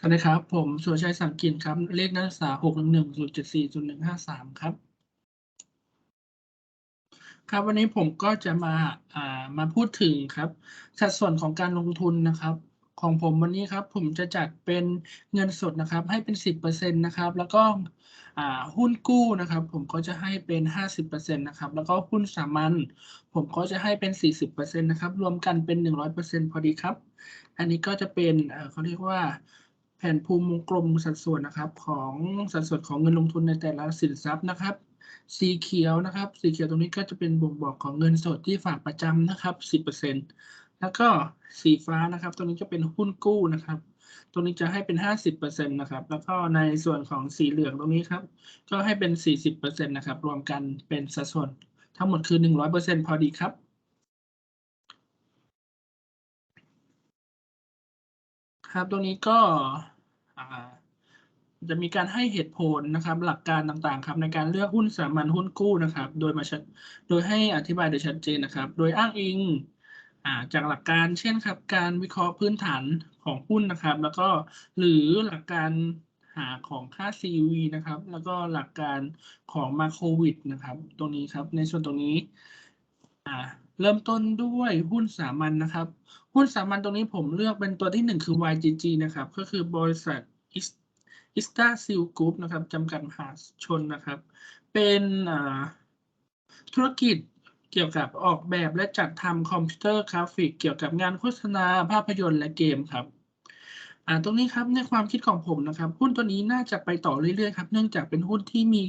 สวัสดีครับ ผมสุรชัยสังกินครับ เลขนักศึกษาหกหนึ่งหนึ่งศูนย์เจ็ดสี่ศูนย์หนึ่งห้าสามครับ ครับวันนี้ผมก็จะมาอ่ามาพูดถึงครับ สัดส่วนของการลงทุนนะครับ ของผมวันนี้ครับ ผมจะจัดเป็นเงินสดนะครับ ให้เป็นสิบเปอร์เซ็นต์นะครับ แล้วก็อ่าหุ้นกู้นะครับ ผมก็จะให้เป็นห้าสิบเปอร์เซ็นต์นะครับ แล้วก็หุ้นสามัญผมก็จะให้เป็นสี่สิบเปอร์เซ็นต์นะครับ รวมกันเป็นหนึ่งร้อยเปอร์เซ็นต์พอดีครับ อันนี้ก็จะเป็นเอ่อเขาเรียกว่า แผนภูมิวงกลมสัดส่วนนะครับ ของสัดส่วนของเงินลงทุนในแต่ละสินทรัพย์นะครับ สีเขียวนะครับ สีเขียวตรงนี้ก็จะเป็นบ่งบอกของเงินสดที่ฝากประจำนะครับสิบเปอร์เซ็นแล้วก็สีฟ้านะครับ ตรงนี้จะเป็นหุ้นกู้นะครับ ตรงนี้จะให้เป็นห้าสิบเปอร์เซ็นตนะครับ แล้วก็ในส่วนของสีเหลืองตรงนี้ครับ ก็ให้เป็นสี่สิบเปอร์เซ็นตนะครับ รวมกันเป็นสัดส่วนทั้งหมดคือหนึ่งร้อยเปอร์เซ็นพอดีครับ ครับ ตรงนี้ก็จะมีการให้เหตุผลนะครับ หลักการต่างๆ ครับในการเลือกหุ้นสามัญหุ้นกู้นะครับ โดยมาชัดโดยให้อธิบายโดยชัดเจนนะครับ โดยอ้างอิงอจากหลักการเช่นครับ การวิเคราะห์พื้นฐานของหุ้นนะครับ แล้วก็หรือหลักการหาของค่า CUV นะครับ แล้วก็หลักการของมาโควิดนะครับ ตรงนี้ครับในส่วนตรงนี้เริ่มต้นด้วยหุ้นสามัญนะครับ หุ้นสามัญตรงนี้ผมเลือกเป็นตัวที่หนึ่งคือ YGG นะครับ ก็คือบริษัทอิสตาซิลกรุ๊ปนะครับจำกัดมหาชนนะครับ เป็นธุรกิจเกี่ยวกับออกแบบและจัดทำคอมพิวเตอร์กราฟิก เกี่ยวกับงานโฆษณาภาพยนตร์และเกมครับ่าตรงนี้ครับในความคิดของผมนะครับ หุ้นตัวนี้น่าจะไปต่อเรื่อยๆครับเนื่องจากเป็นหุ้นที่มี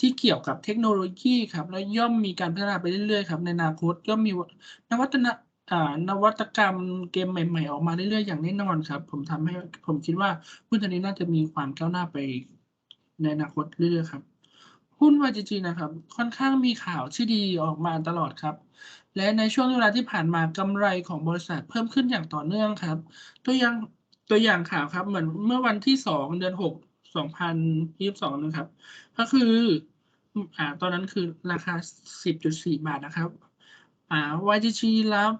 ที่เกี่ยวกับเทคโนโลยีครับ และย่อมมีการพัฒนาไปเรื่อยๆครับในอนาคตย่อมมีนวัตนะ อ่านวัตกรรมเกมใหม่ ๆ ออกมาเรื่อยๆอย่างแน่นอนครับ ผมทำให้ผมคิดว่าหุ้นตัวนี้น่าจะมีความก้าวหน้าไปในอนาคตเรื่อยๆครับ หุ้น YGG นะครับ ค่อนข้างมีข่าวที่ดีออกมาตลอดครับ และในช่วงเวลาที่ผ่านมากำไรของบริษัทเพิ่มขึ้นอย่างต่อเนื่องครับ ตัวอย่างตัวอย่างข่าวครับ เหมือนเมื่อวันที่สองเดือนหกสองพันยี่สิบสองนะครับ ก็คืออ่าตอนนั้นคือราคาสิบจุดสี่บาทนะครับอ่า YGG รับ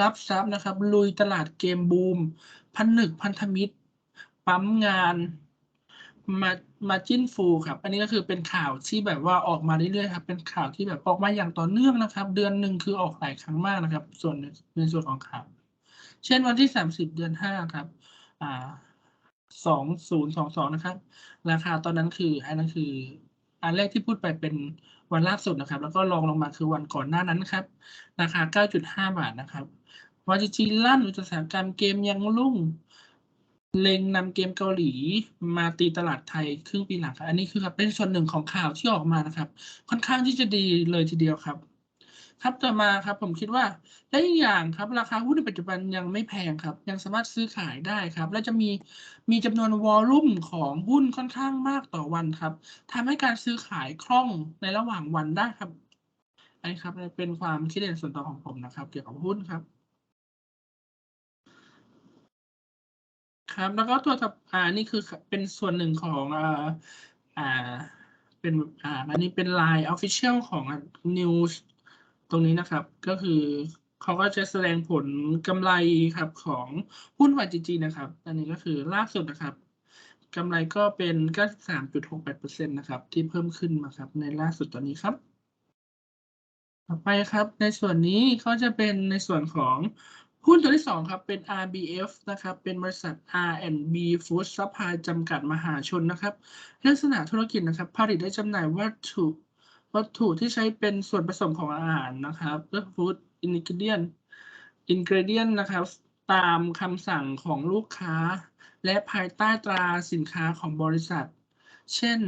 รับทรัพย์นะครับ ลุยตลาดเกมบูม พันหนึกพันธมิตร ปั๊มงานมามาจิ้นฟูครับ อันนี้ก็คือเป็นข่าวที่แบบว่าออกมาเรื่อยๆครับ เป็นข่าวที่แบบออกมาอย่างต่อเนื่องนะครับ เดือนหนึ่งคือออกหลายครั้งมากนะครับ ส่วนในในส่วนของข่าว เช่นวันที่สามสิบเดือนห้าครับ อ่าสองศูนย์สองสองนะครับ ราคาตอนนั้นคือ อันนั้นคือ อันแรกที่พูดไปเป็นวันล่าสุดนะครับ แล้วก็ลองลงมาคือวันก่อนหน้านั้นครับ ราคาเก้าจุดห้าบาทนะครับ YGG ลั่นอุตสาหกรรมเกมยังรุ่ง เล็งนำเกมเกาหลีมาตีตลาดไทยครึ่งปีหลังครับอันนี้คือครับเป็นส่วนหนึ่งของข่าวที่ออกมานะครับ ค่อนข้างที่จะดีเลยทีเดียวครับ ครับต่อมาครับผมคิดว่าและอีกอย่างครับราคาหุ้นในปัจจุบันยังไม่แพงครับ ยังสามารถซื้อขายได้ครับ และจะมีมีจำนวนวอลลุ่มของหุ้นค่อนข้างมากต่อวันครับทำให้การซื้อขายคล่องในระหว่างวันได้ครับอันนี้ครับเป็นความคิดเห็นส่วนตัวของผมนะครับ เกี่ยวกับหุ้นครับ ครับ แล้วก็ตัวถัดอ่านี่คือเป็นส่วนหนึ่งของอ่าอ่าเป็นอ่าอันนี้เป็น Line Official ของ News ตรงนี้นะครับ ก็คือเขาก็จะแสดงผลกำไรครับของหุ้น YGG นะครับ อันนี้ก็คือล่าสุดนะครับกำไรก็เป็น 93.68%นะครับ ที่เพิ่มขึ้นมาครับ ในล่าสุดตอนนี้ครับ ต่อไปครับ ในส่วนนี้เขาจะเป็นในส่วนของ หุ้นตัวที่สองครับ เป็น RBF นะครับ เป็นบริษัท R&B Food Supply จำกัดมหาชนนะครับ ลักษณะธุรกิจนะครับ ผลิตและจำหน่ายวัตถุวัตถุที่ใช้เป็นส่วนผสมของอาหารนะครับเพื่อ food ingredient ingredient นะครับ ตามคำสั่งของลูกค้า และภายใต้ตราสินค้าของบริษัท เช่น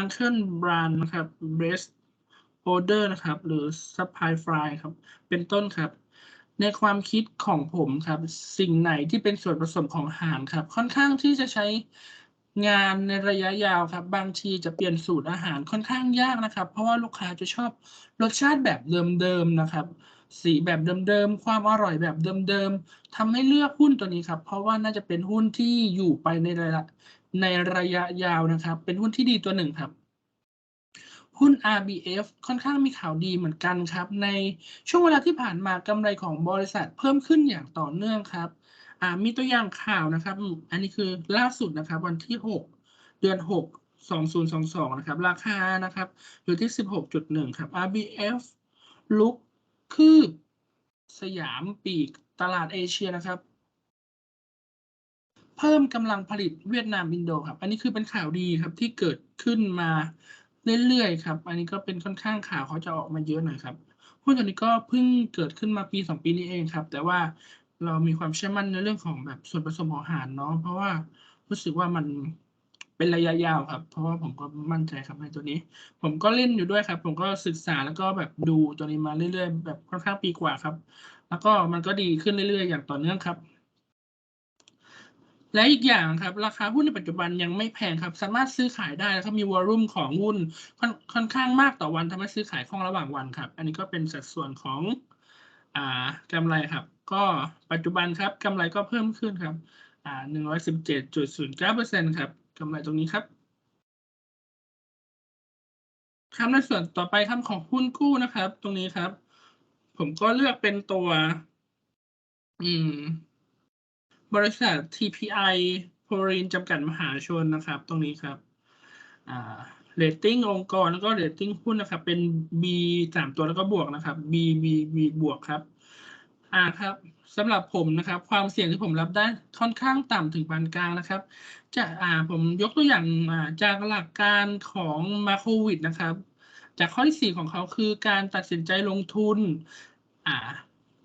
Uncle Brand นะครับ Breast Order นะครับ หรือ Supply Fry ครับ เป็นต้นครับ ในความคิดของผมครับ สิ่งไหนที่เป็นส่วนผสมของอาหารครับ ค่อนข้างที่จะใช้งานในระยะยาวครับ บางทีจะเปลี่ยนสูตรอาหารค่อนข้างยากนะครับ เพราะว่าลูกค้าจะชอบรสชาติแบบเดิมๆนะครับ สีแบบเดิมๆความอร่อยแบบเดิมๆทำให้เลือกหุ้นตัวนี้ครับ เพราะว่าน่าจะเป็นหุ้นที่อยู่ไปในระยะในระยะยาวนะครับ เป็นหุ้นที่ดีตัวหนึ่งครับ หุ้น RBF ค่อนข้างมีข่าวดีเหมือนกันครับ ในช่วงเวลาที่ผ่านมากำไรของบริษัทเพิ่มขึ้นอย่างต่อเนื่องครับมีตัวอย่างข่าวนะครับ อันนี้คือล่าสุดนะครับ วันที่หกเดือนหกสองศูนย์สองสองนะครับ ราคานะครับ อยู่ที่สิบหกจุดหนึ่งครับ RBF ลุกคืบ สยามปีกตลาดเอเชียนะครับ เพิ่มกำลังผลิตเวียดนามอินโดครับ อันนี้คือเป็นข่าวดีครับที่เกิดขึ้นมา เรื่อยๆครับ อันนี้ก็เป็นค่อนข้างข่าวเขาจะออกมาเยอะหน่อยครับหุ้นตัวนี้ก็เพิ่งเกิดขึ้นมาปีสองปีนี้เองครับ แต่ว่าเรามีความเชื่อมั่นในเรื่องของแบบส่วนผสมของอาหารเนาะเพราะว่ารู้สึกว่ามันเป็นระยะยาวครับ เพราะว่าผมก็มั่นใจครับในตัวนี้ ผมก็เล่นอยู่ด้วยครับ ผมก็ศึกษาแล้วก็แบบดูตัวนี้มาเรื่อยๆ แบบค่อนข้างปีกว่าครับ แล้วก็มันก็ดีขึ้นเรื่อยๆ อย่างต่อเนื่องครับ และอีกอย่างครับ ราคาหุ้นในปัจจุบันยังไม่แพงครับ สามารถซื้อขายได้แล้วก็มีวอลุ่มของหุ้นค่อนค่อนข้างมากต่อวันทำให้ซื้อขายคล่องระหว่างวันครับ อันนี้ก็เป็นสัดส่วนของอ่ากำไรครับ ก็ปัจจุบันครับกำไรก็เพิ่มขึ้นครับอ่าหนึ่งร้อยสิบเจ็ดจุดศูนย์เก้าเปอร์เซ็นครับกำไรตรงนี้ครับครับในส่วนต่อไปครับของหุ้นกู้นะครับ ตรงนี้ครับ ผมก็เลือกเป็นตัว อืม บริษัท TPI โพลินจำกัดมหาชนนะครับ ตรงนี้ครับเรตติ้งองค์กรแล้วก็เรตติ้งหุ้นนะครับ เป็น B สามตัวแล้วก็บวกนะครับ B B B บวกครับอ่าครับสำหรับผมนะครับ ความเสี่ยงที่ผมรับได้ค่อนข้างต่ำถึงปานกลางนะครับ จะอ่าผมยกตัวอย่างอ่าจากหลักการของมาโควิดนะครับ จากข้อที่สี่ของเขาคือการตัดสินใจลงทุนอ่า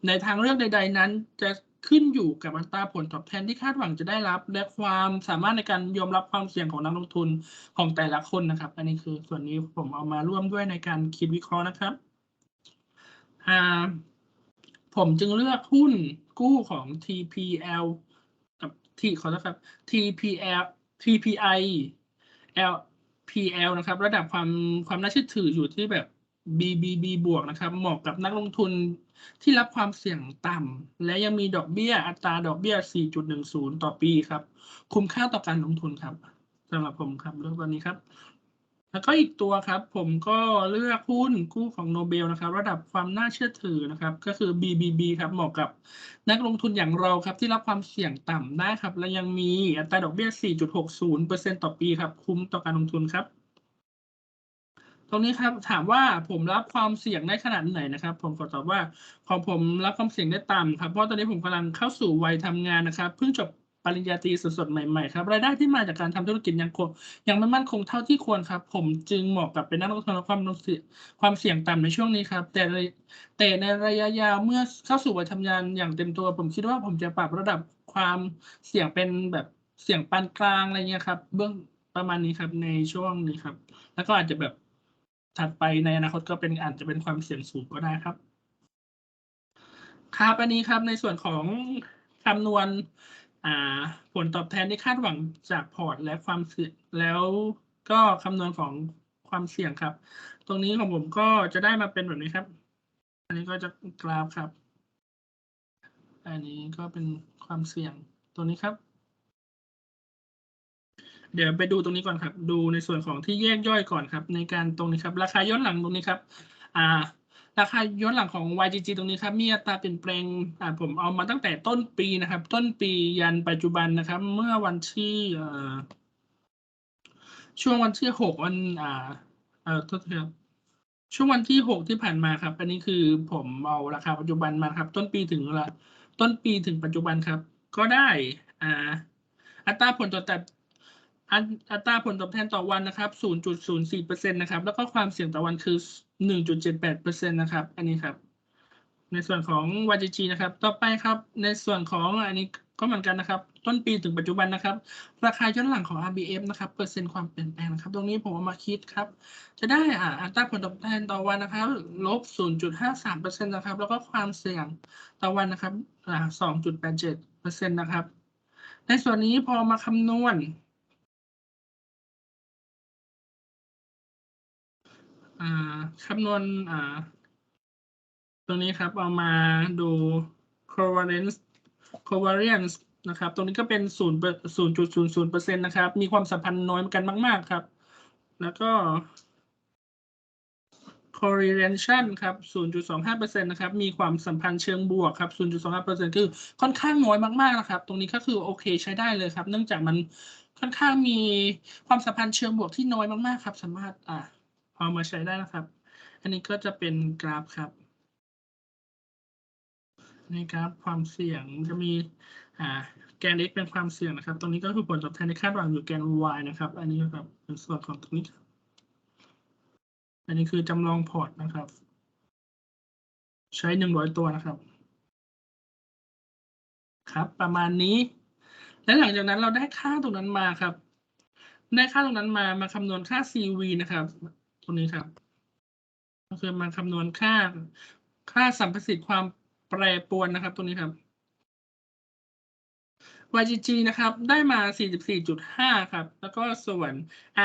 ในทางเลือกใด ๆ นั้นจะ ขึ้นอยู่กับอัตราผลตอบแทนที่คาดหวังจะได้รับ และความสามารถในการยอมรับความเสี่ยงของนักลงทุนของแต่ละคนนะครับ อันนี้คือส่วนนี้ผมเอามาร่วมด้วยในการคิดวิเคราะห์นะครับอ่าผมจึงเลือกหุ้นกู้ของ TPL กับที่ขอโทษครับ TPL TPI LPL นะครับ ระดับความความน่าเชื่อถืออยู่ที่แบบ BBB บวกนะครับเหมาะกับนักลงทุนที่รับความเสี่ยงต่ำและยังมีดอกเบี้ยอัตราดอกเบี้ย 4.10 ต่อปีครับ คุ้มค่าต่อการลงทุนครับสำหรับผมครับเลือกตัวนี้ครับ แล้วก็อีกตัวครับ ผมก็เลือกหุ้นกู้ของโนเบลนะครับ ระดับความน่าเชื่อถือนะครับ ก็คือ BBB ครับเหมาะกับนักลงทุนอย่างเราครับ ที่รับความเสี่ยงต่ำได้ครับ และยังมีอัตราดอกเบี้ย 4.60%ต่อปีครับ คุ้มต่อการลงทุนครับ ตรงนี้ครับถามว่าผมรับความเสี่ยงได้ขนาดไหนนะครับ ผมขอตอบว่าของผมรับความเสี่ยงได้ต่ำครับเพราะตอนนี้ผมกำลังเข้าสู่วัยทำงานนะครับ เพิ่งจบปริญญาตรีสดๆใหม่ๆครับรายได้ที่มาจากการทำธุรกิจยังคงยังไม่มั่นคงเท่าที่ควรครับ ผมจึงเหมาะกับเป็นนักลงทุนความเสี่ยงความเสี่ยงต่ำในช่วงนี้ครับ แต่ในแต่ในระยะยาวเมื่อเข้าสู่วัยทำงานอย่างเต็มตัว ผมคิดว่าผมจะปรับระดับความเสี่ยงเป็นแบบเสี่ยงปานกลางอะไรเงี้ยครับ เบื้องประมาณนี้ครับในช่วงนี้ครับ แล้วก็อาจจะแบบ ถัดไปในอนาคตก็เป็นอาจจะเป็นความเสี่ยงสูงก็ได้ครับ ครับอันนี้ครับในส่วนของคำนวณอ่าผลตอบแทนที่คาดหวังจากพอร์ต และความเสี่ยงแล้วก็คำนวณของความเสี่ยงครับ ตรงนี้ของผมก็จะได้มาเป็นแบบนี้ครับ อันนี้ก็จะกราฟครับ อันนี้ก็เป็นความเสี่ยงตัวนี้ครับ เดี๋ยวไปดูตรงนี้ก่อนครับ ดูในส่วนของที่แยกย่อยก่อนครับ ในการตรงนี้ครับ ราคาย้อนหลังตรงนี้ครับอ่าราคาย้อนหลังของ YGG ตรงนี้ครับ มีอัตราเปลี่ยนแปลงอ่าผมเอามาตั้งแต่ต้นปีนะครับ ต้นปียันปัจจุบันนะครับ เมื่อวันที่เอ่อช่วงวันที่หกวันอ่าเอ่อโทษทีครับช่วงวันที่หกที่ผ่านมาครับ อันนี้คือผมเอาราคาปัจจุบันมาครับ ต้นปีถึงละต้นปีถึงปัจจุบันครับ ก็ได้อ่าอัตราผลตอบแทน อัตราผลตอบแทนต่อวันนะครับ 0.04%นะครับ แล้วก็ความเสี่ยงต่อวันคือ 1.78%นะครับ อันนี้ครับ ในส่วนของ YGG นะครับ ต่อไปครับ ในส่วนของอันนี้ก็เหมือนกันนะครับ ต้นปีถึงปัจจุบันนะครับ ราคาย้อนหลังของ RBF นะครับ เปอร์เซ็นต์ความเปลี่ยนแปลงนะครับ ตรงนี้ผมเอามาคิดครับ จะได้อ่าอัตราผลตอบแทนต่อวันนะครับ ลบ 0.53%นะครับ แล้วก็ความเสี่ยงต่อวันนะครับอ่า2.87%นะครับ ในส่วนนี้พอมาคำนวณ คำนวณอ่าตรงนี้ครับเอามาดู covariance covariance นะครับตรงนี้ก็เป็นศูนย์ศูนย์จุดศูนย์ศูนย์เปอร์เซ็นต์นะครับ มีความสัมพันธ์น้อยกันมาก ๆ ครับ แล้วก็ correlation ครับ 0.25%นะครับ มีความสัมพันธ์เชิงบวกครับ 0.25%คือค่อนข้างน้อยมาก ๆ นะครับ ตรงนี้ก็คือโอเคใช้ได้เลยครับ เนื่องจากมันค่อนข้างมีความสัมพันธ์เชิงบวกที่น้อยมาก ๆ ครับ สามารถอ่า เอามาใช้ได้นะครับ อันนี้ก็จะเป็นกราฟครับ ในกราฟความเสี่ยงจะมีแกน x เป็นความเสี่ยงนะครับ ตรงนี้ก็คือผลตอบแทนที่คาดหวังอยู่แกน y นะครับ อันนี้ครับเป็นส่วนของตรงนี้ครับอันนี้คือจำลองพอร์ตนะครับ ใช้หนึ่งร้อยตัวนะครับ ครับ ประมาณนี้ และหลังจากนั้นเราได้ค่าตรงนั้นมาครับ ได้ค่าตรงนั้นมามาคำนวณค่า CV นะครับ ตรงนี้ครับ ก็คือมาคำนวณค่า ค่าสัมประสิทธิ์ความแปรปรวนนะครับตรงนี้ครับ YGG นะครับ ได้มา 44.5 ครับ แล้วก็ส่วน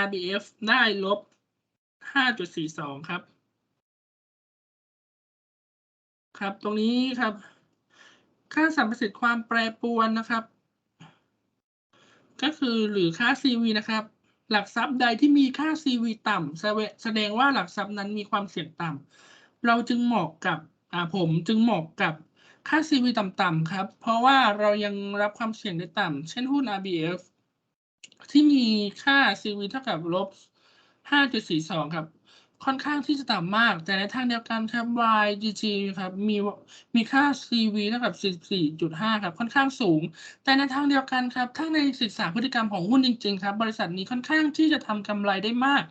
RBF ได้ลบ 5.42 ครับ ครับ ตรงนี้ครับ ค่าสัมประสิทธิ์ความแปรปรวนนะครับ ก็คือหรือค่า CV นะครับ หลักทรัพย์ใดที่มีค่า CV ต่ำแสดงว่าหลักทรัพย์นั้นมีความเสี่ยงต่ำเราจึงเหมาะกับผมจึงเหมาะกับค่า CV ต่ำๆครับ เพราะว่าเรายังรับความเสี่ยงได้ต่ำ เช่นหุ้น RBF ที่มีค่า CV เท่ากับลบ5.42 ครับ ค่อนข้างที่จะต่ำมาก แต่ในทางเดียวกันครับ YGG ครับมีมีค่า CV เท่ากับ44.5 ครับ ค่อนข้างสูง แต่ในทางเดียวกันครับ ถ้าในศึกษาพฤติกรรมของหุ้นจริง ๆ ครับ บริษัทนี้ค่อนข้างที่จะทำกำไรได้มาก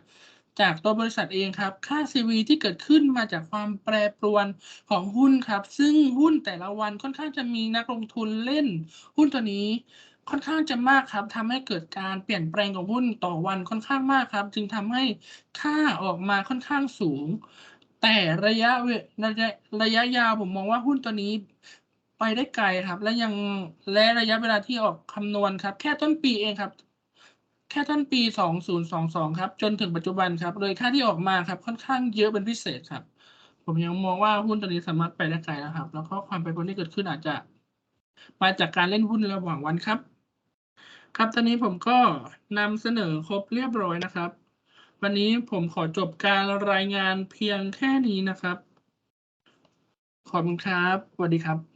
จากตัวบริษัทเองครับ ค่า CV ที่เกิดขึ้นมาจากความแปรปรวนของหุ้นครับ ซึ่งหุ้นแต่ละวันค่อนข้างจะมีนักลงทุนเล่น หุ้นตัวนี้ ค่อนข้างจะมากครับทำให้เกิดการเปลี่ยนแปลงของหุ้นต่อวันค่อนข้างมากครับ จึงทำให้ค่าออกมาค่อนข้างสูง แต่ระยะเวระยะระยะยาวผมมองว่าหุ้นตัวนี้ไปได้ไกลครับ และยังและระยะเวลาที่ออกคำนวณครับ แค่ต้นปีเองครับ แค่ต้นปี 2022 ครับ จนถึงปัจจุบันครับ โดยค่าที่ออกมาครับค่อนข้างเยอะเป็นพิเศษครับ ผมยังมองว่าหุ้นตัวนี้สามารถไปได้ไกลนะครับ แล้วก็ความเป็นผลที่เกิดขึ้นอาจจะมาจากการเล่นหุ้นระหว่างวันครับ ครับตอนนี้ผมก็นำเสนอครบเรียบร้อยนะครับ วันนี้ผมขอจบการรายงานเพียงแค่นี้นะครับ ขอบคุณครับสวัสดีครับ